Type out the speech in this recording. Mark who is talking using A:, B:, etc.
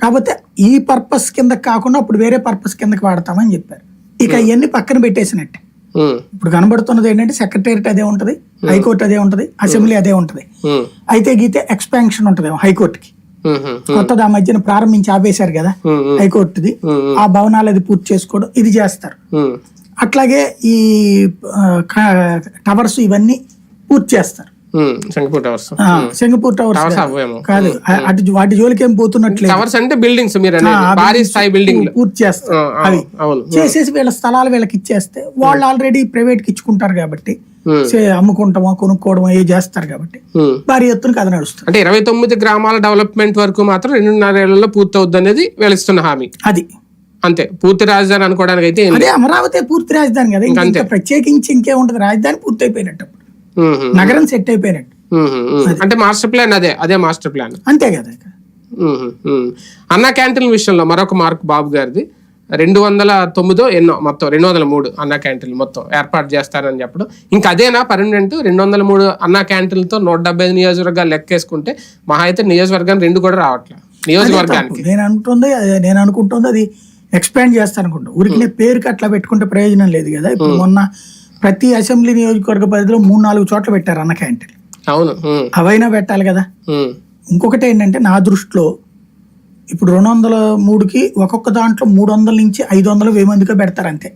A: కాకపోతే ఈ పర్పస్ కింద కాకుండా అప్పుడు వేరే పర్పస్ కిందకి వాడతామని చెప్పారు. ఇక ఇవన్నీ పక్కన పెట్టేసినట్టే. ఇప్పుడు కనబడుతున్నది ఏంటంటే సెక్రటేరియట్ అదే ఉంటది హైకోర్టు అదే ఉంటది అసెంబ్లీ అదే ఉంటది. అయితే గీతే ఎక్స్పాన్షన్ ఉంటది హైకోర్టుకి. కొత్తది ఆ మధ్యన ప్రారంభించి ఆపేశారు కదా హైకోర్టుది. ఆ భవనాలు అది పూర్తి చేసుకోవడం ఇది చేస్తారు. అట్లాగే ఈ టవర్స్ ఇవన్నీ పూర్తి చేస్తారు.
B: శంకుపూర్ టవర్స్.
A: కాదు. అటు వాటి జోలికి ఏం పోతున్నట్లేదు.
B: టవర్స్ అంటే బిల్డింగ్స్ మీరు భారీ స్థాయి బిల్డింగ్
A: పూర్తి చేస్తారు అవి
B: అవును.
A: చేసేసి వీళ్ళ స్థలాలు వీళ్ళకి ఇచ్చేస్తే వాళ్ళు ఆల్రెడీ ప్రైవేట్కి ఇచ్చుకుంటారు కాబట్టి అమ్ముకుంటామో కొనుక్కోవడమో ఏ చేస్తారు కాబట్టి. భారీ ఎత్తున కథ నడుస్తుంది.
B: అంటే ఇరవై తొమ్మిది గ్రామాల డెవలప్మెంట్ వరకు మాత్రం రెండున్నర ఏళ్ళలో పూర్తి అవుద్ది అనేది వెలుస్తున్న హామీ.
A: అది.
B: అంతే. పూర్తి రాజధాని అనుకోవడానికి అయితే
A: అదే అమరావతి పూర్తి రాజధాని కదా. ఇంకా ప్రత్యేకించి ఇంకే ఉంటది రాజధాని పూర్తి అయిపోయినట్టు నగరం సెట్ అయిపోయినట్టు.
B: అంటే మాస్టర్ ప్లాన్ అదే అదే మాస్టర్ ప్లాన్.
A: అంతే కదా.
B: అన్న క్యాంటీన్ విషయంలో మరొక మార్క్ బాబు గారిది. రెండు వందల తొమ్మిదో ఎన్నో మొత్తం రెండు వందల మూడు అన్న క్యాంటీన్లు మొత్తం ఏర్పాటు చేస్తారని చెప్పడం. ఇంకా అదేనా పర్మనెంట్ రెండు వందల మూడు అన్న క్యాంటీన్లతో నూట డెబ్బై ఐదు నియోజకవర్గాలు లెక్కేసుకుంటే మహా అయితే నియోజకవర్గానికి రెండు కూడా రావట్లేదు నియోజకవర్గానికి.
A: నేను అనుకుంటుంది నేను అనుకుంటుంది అది ఎక్స్పాండ్ చేస్తాను అనుకుంటా ఊరికి పేరుకి అట్లా పెట్టుకుంటే ప్రయోజనం లేదు కదా. ఇప్పుడు మొన్న ప్రతి అసెంబ్లీ నియోజకవర్గ పరిధిలో మూడు నాలుగు చోట్ల పెట్టారు అన్న క్యాంటీన్.
B: అవును.
A: అవైనా పెట్టాలి కదా? ఇంకొకటి ఏంటంటే నా దృష్టిలో ఇప్పుడు రెండు వందల మూడుకి ఒక్కొక్క దాంట్లో మూడు వందల నుంచి ఐదు వందలు వెయ్యి మందికి పెడతారు అంతే.